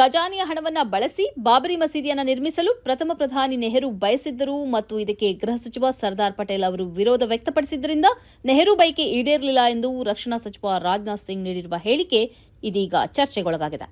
ಖಜಾನೆಯ ಹಣವನ್ನು ಬಳಸಿ ಬಾಬರಿ ಮಸೀದಿಯನ್ನು ನಿರ್ಮಿಸಲು ಪ್ರಥಮ ಪ್ರಧಾನಿ ನೆಹರು ಬಯಸಿದ್ದರು ಮತ್ತು ಇದಕ್ಕೆ ಗೃಹ ಸಚಿವ ಸರ್ದಾರ್ ಪಟೇಲ್ ಅವರು ವಿರೋಧ ವ್ಯಕ್ತಪಡಿಸಿದ್ದರಿಂದ ನೆಹರು ಬೈಕೆ ಈಡೇರಲಿಲ್ಲ ಎಂದು ರಕ್ಷಣಾ ಸಚಿವ ರಾಜನಾಥ್ ಸಿಂಗ್ ನೀಡಿರುವ ಹೇಳಿಕೆ ಇದೀಗ ಚರ್ಚೆಗೊಳಗಾಗಿದೆ.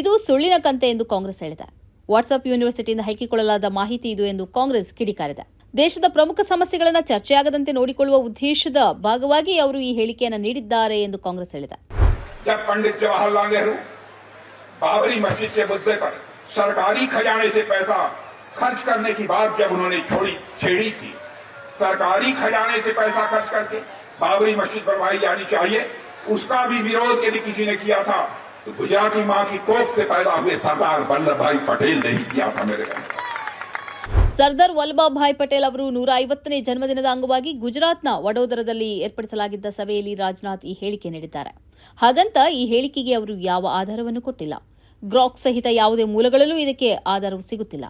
ಇದು ಸುಳ್ಳಿನ ಕಂತೆ ಎಂದು ಕಾಂಗ್ರೆಸ್ ಹೇಳಿದೆ. ವಾಟ್ಸ್ಆಪ್ ಯೂನಿವರ್ಸಿಟಿಯಿಂದ ಹೈಕಿಕೊಳ್ಳಲಾದ ಮಾಹಿತಿ ಇದು ಎಂದು ಕಾಂಗ್ರೆಸ್ ಕಿಡಿಕಾರಿದೆ. ದೇಶದ ಪ್ರಮುಖ ಸಮಸ್ಯೆಗಳನ್ನು ಚರ್ಚೆಯಾಗದಂತೆ ನೋಡಿಕೊಳ್ಳುವ ಉದ್ದೇಶದ ಭಾಗವಾಗಿ ಅವರು ಈ ಹೇಳಿಕೆಯನ್ನು ನೀಡಿದ್ದಾರೆ ಎಂದು ಕಾಂಗ್ರೆಸ್ ಹೇಳಿದೆ. बाबरी मस्जिद के मुद्दे पर सरकारी खजाने से पैसा खर्च करने की बात जब उन्होंने छोड़ी छेड़ी थी सरकारी खजाने से पैसा खर्च करके बाबरी मस्जिद बनवाई जानी चाहिए उसका भी विरोध यदि किसी ने किया था तो गुजराती मां की कोख से पैदा हुए सरदार वल्लभ भाई पटेल ने ही किया था मेरे भाई ಸರ್ದಾರ್ ವಲ್ಲಭಾಯ್ ಭಾಯ್ ಪಟೇಲ್ ಅವರು ನೂರ ಐವತ್ತನೇ ಜನ್ಮದಿನದ ಅಂಗವಾಗಿ ಗುಜರಾತ್ನ ವಡೋದರದಲ್ಲಿ ಏರ್ಪಡಿಸಲಾಗಿದ್ದ ಸಭೆಯಲ್ಲಿ ರಾಜನಾಥ್ ಈ ಹೇಳಿಕೆ ನೀಡಿದ್ದಾರೆ ಹಾಗಂತ ಈ ಹೇಳಿಕೆಗೆ ಅವರು ಯಾವ ಆಧಾರವನ್ನು ಕೊಟ್ಟಿಲ್ಲ ಗ್ರಾಕ್ ಸಹಿತ ಯಾವುದೇ ಮೂಲಗಳಲ್ಲೂ ಇದಕ್ಕೆ ಆಧಾರವು ಸಿಗುತ್ತಿಲ್ಲ.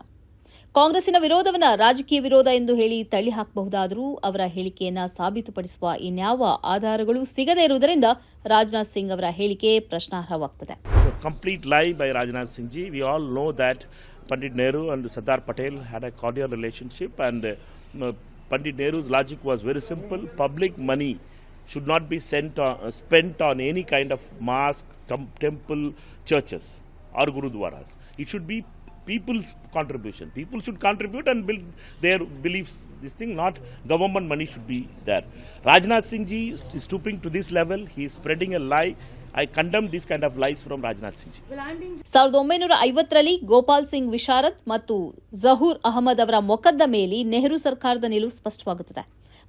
ಕಾಂಗ್ರೆಸ್ಸಿನ ವಿರೋಧವನ್ನ ರಾಜಕೀಯ ವಿರೋಧ ಎಂದು ಹೇಳಿ ತಳ್ಳಿ ಹಾಕಬಹುದಾದರೂ ಅವರ ಹೇಳಿಕೆಯನ್ನ ಸಾಬೀತುಪಡಿಸುವ ಇನ್ಯಾವ ಆಧಾರಗಳು ಸಿಗದೇ ಇರುವುದರಿಂದ ರಾಜನಾಥ್ ಸಿಂಗ್ ಅವರ ಹೇಳಿಕೆ ಪ್ರಶ್ನಾರ್ಹವಾಗುತ್ತದೆ complete lie by Rajnath Singh ji we all know that Pandit Nehru and Nehru Patel had a cordial a and Pandit and logic was very simple was money simple: not be cent spent on any kind of spent temple any or gurudwaras. It should be people's contribution. People should contribute and build their beliefs. This thing, not government money, should be there. Rajnath Singh ji is stooping to this level. He is spreading a lie. I condemn this kind of life from Rajnath Singh. ಸಾವಿರದ ಒಂಬೈನೂರ ಐವತ್ತರಲ್ಲಿ ಗೋಪಾಲ್ ಸಿಂಗ್ ವಿಶಾರತ್ ಮತ್ತು ಜಹೂರ್ ಅಹಮದ್ ಅವರ ಮೊಕದ್ದಮೆಯಲ್ಲಿ ನೆಹರು ಸರ್ಕಾರದ ನಿಲುವು ಸ್ಪಷ್ಟವಾಗುತ್ತದೆ.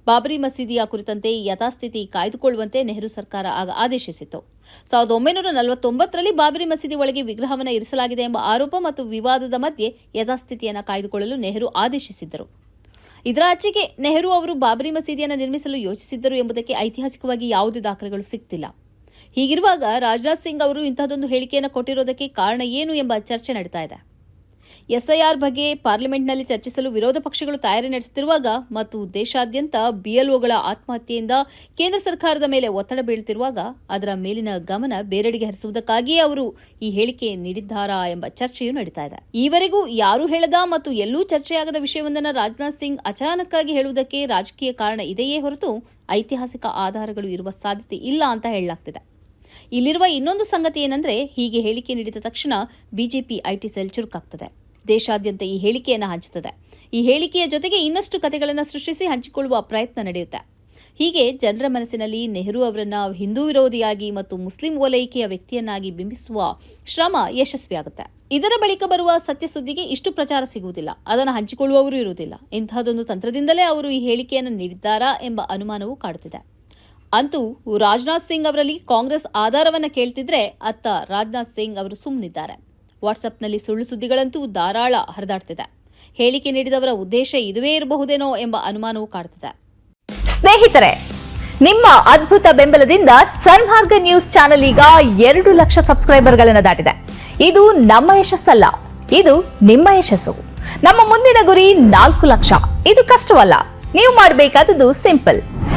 ಬಾಬರಿ ಮಸೀದಿಯ ಕುರಿತಂತೆ ಯಥಾಸ್ಥಿತಿ ಕಾಯ್ದುಕೊಳ್ಳುವಂತೆ ನೆಹರು ಸರ್ಕಾರ ಆಗ ಆದೇಶಿಸಿತ್ತು. ಸಾವಿರದ ಒಂಬೈನೂರ ನಲವತ್ತೊಂಬತ್ತರಲ್ಲಿ ಬಾಬರಿ ಮಸೀದಿ ಒಳಗೆ ವಿಗ್ರಹವನ್ನು ಇರಿಸಲಾಗಿದೆ ಎಂಬ ಆರೋಪ ಮತ್ತು ವಿವಾದದ ಮಧ್ಯೆ ಯಥಾಸ್ಥಿತಿಯನ್ನು ಕಾಯ್ದುಕೊಳ್ಳಲು ನೆಹರು ಆದೇಶಿಸಿದ್ದರು. ಇದರ ಆಚೆಗೆ ನೆಹರು ಅವರು ಬಾಬರಿ ಮಸೀದಿಯನ್ನು ನಿರ್ಮಿಸಲು ಯೋಚಿಸಿದ್ದರು ಎಂಬುದಕ್ಕೆ ಐತಿಹಾಸಿಕವಾಗಿ ಯಾವುದೇ ದಾಖಲೆಗಳು ಸಿಗ್ತಿಲ್ಲ ಹೀಗಿರುವಾಗ ರಾಜನಾಥ್ ಸಿಂಗ್ ಅವರು ಇಂತಹದೊಂದು ಹೇಳಿಕೆಯನ್ನು ಕೊಟ್ಟಿರೋದಕ್ಕೆ ಕಾರಣ ಏನು ಎಂಬ ಚರ್ಚೆ ನಡೀತಾ ಇದೆ. ಎಸ್ಐಆರ್ ಬಗ್ಗೆ ಪಾರ್ಲಿಮೆಂಟ್ನಲ್ಲಿ ಚರ್ಚಿಸಲು ವಿರೋಧ ಪಕ್ಷಗಳು ತಯಾರಿ ನಡೆಸುತ್ತಿರುವಾಗ ಮತ್ತು ದೇಶಾದ್ಯಂತ ಬಿಎಲ್ಒಗಳ ಆತ್ಮಹತ್ಯೆಯಿಂದ ಕೇಂದ್ರ ಸರ್ಕಾರದ ಮೇಲೆ ಒತ್ತಡ ಬೀಳುತ್ತಿರುವಾಗ ಅದರ ಮೇಲಿನ ಗಮನ ಬೇರೆಡೆಗೆ ಹರಿಸುವುದಕ್ಕಾಗಿಯೇ ಅವರು ಈ ಹೇಳಿಕೆ ನೀಡಿದ್ದಾರಾ ಎಂಬ ಚರ್ಚೆಯೂ ನಡೀತಾ ಇದೆ. ಈವರೆಗೂ ಯಾರೂ ಹೇಳದ ಮತ್ತು ಎಲ್ಲೂ ಚರ್ಚೆಯಾಗದ ವಿಷಯವೊಂದನ್ನು ರಾಜನಾಥ್ ಸಿಂಗ್ ಅಚಾನಕ್ಕಾಗಿ ಹೇಳುವುದಕ್ಕೆ ರಾಜಕೀಯ ಕಾರಣ ಇದೆಯೇ ಹೊರತು ಐತಿಹಾಸಿಕ ಆಧಾರಗಳು ಇರುವ ಸಾಧ್ಯತೆ ಇಲ್ಲ ಅಂತ ಹೇಳಲಾಗ್ತಿದೆ. ಇಲ್ಲಿರುವ ಇನ್ನೊಂದು ಸಂಗತಿ ಏನಂದ್ರೆ, ಹೀಗೆ ಹೇಳಿಕೆ ನೀಡಿದ ತಕ್ಷಣ ಬಿಜೆಪಿ ಐಟಿ ಸೆಲ್ ಚುರುಕಾಗ್ತದೆ. ದೇಶಾದ್ಯಂತ ಈ ಹೇಳಿಕೆಯನ್ನು ಹಂಚುತ್ತದೆ ಈ ಹೇಳಿಕೆಯ ಜೊತೆಗೆ ಇನ್ನಷ್ಟು ಕಥೆಗಳನ್ನು ಸೃಷ್ಟಿಸಿ ಹಂಚಿಕೊಳ್ಳುವ ಪ್ರಯತ್ನ ನಡೆಯುತ್ತೆ. ಹೀಗೆ ಜನರ ಮನಸ್ಸಿನಲ್ಲಿ ನೆಹರು ಅವರನ್ನ ಹಿಂದೂ ವಿರೋಧಿಯಾಗಿ ಮತ್ತು ಮುಸ್ಲಿಂ ಓಲೈಕೆಯ ವ್ಯಕ್ತಿಯನ್ನಾಗಿ ಬಿಂಬಿಸುವ ಶ್ರಮ ಯಶಸ್ವಿಯಾಗುತ್ತೆ. ಇದರ ಬಳಿಕ ಬರುವ ಸತ್ಯ ಸುದ್ದಿಗೆ ಇಷ್ಟು ಪ್ರಚಾರ ಸಿಗುವುದಿಲ್ಲ. ಅದನ್ನು ಹಂಚಿಕೊಳ್ಳುವವರು ಇರುವುದಿಲ್ಲ. ಇಂತಹದೊಂದು ತಂತ್ರದಿಂದಲೇ ಅವರು ಈ ಹೇಳಿಕೆಯನ್ನು ನೀಡಿದ್ದಾರಾ ಎಂಬ ಅನುಮಾನವೂ ಕಾಡುತ್ತಿದೆ. ಅಂತೂ ರಾಜನಾಥ್ ಸಿಂಗ್ ಅವರಲ್ಲಿ ಕಾಂಗ್ರೆಸ್ ಆಧಾರವನ್ನ ಕೇಳ್ತಿದ್ರೆ ಅತ್ತ ರಾಜನಾಥ್ ಸಿಂಗ್ ಅವರು ಸುಮ್ಮನಿದ್ದಾರೆ ವಾಟ್ಸಪ್ನಲ್ಲಿ ಸುಳ್ಳು ಸುದ್ದಿಗಳಂತೂ ಧಾರಾಳ ಹರಿದಾಡ್ತಿದೆ. ಹೇಳಿಕೆ ನೀಡಿದವರ ಉದ್ದೇಶ ಇದುವೇ ಇರಬಹುದೇನೋ ಎಂಬ ಅನುಮಾನವೂ ಕಾಡ್ತಿದೆ. ಸ್ನೇಹಿತರೆ, ನಿಮ್ಮ ಅದ್ಭುತ ಬೆಂಬಲದಿಂದ ಸನ್ಮಾರ್ಗ ನ್ಯೂಸ್ ಚಾನೆಲ್ ಈಗ ಎರಡು ಲಕ್ಷ ಸಬ್ಸ್ಕ್ರೈಬರ್ಗಳನ್ನು ದಾಟಿದೆ. ಇದು ನಮ್ಮ ಯಶಸ್ಸಲ್ಲ, ಇದು ನಿಮ್ಮ ಯಶಸ್ಸು. ನಮ್ಮ ಮುಂದಿನ ಗುರಿ ನಾಲ್ಕು ಲಕ್ಷ. ಇದು ಕಷ್ಟವಲ್ಲ, ನೀವು ಮಾಡಬೇಕಾದದ್ದು ಸಿಂಪಲ್.